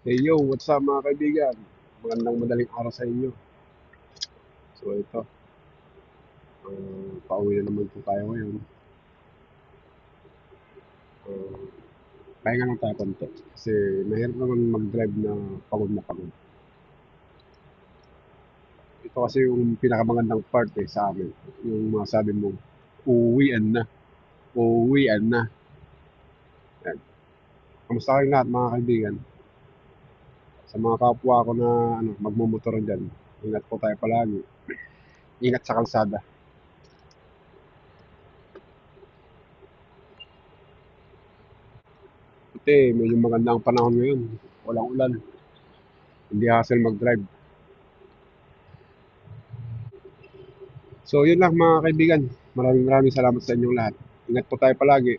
Hey yo, what's up mga kaibigan? Magandang madaling araw sa inyo. So ito, uh, pauwi na naman po tayo ngayon. Uh, pahinga lang tayo konti. Kasi mahirap naman mag-drive na pagod na pagod. Ito kasi yung pinakamagandang part eh sa amin. Yung mga sabi mo, uuwian na. Uuwian na. Yan. Kamusta kayong lahat mga kaibigan? Sa mga kapwa ko na ano, magmumotor dyan, ingat po tayo palagi. Ingat sa kalsada. Eh, medyo maganda ang panahon ngayon. Walang ulan. Hindi hassle mag-drive. So, yun lang mga kaibigan. Maraming maraming salamat sa inyong lahat. Ingat po tayo palagi.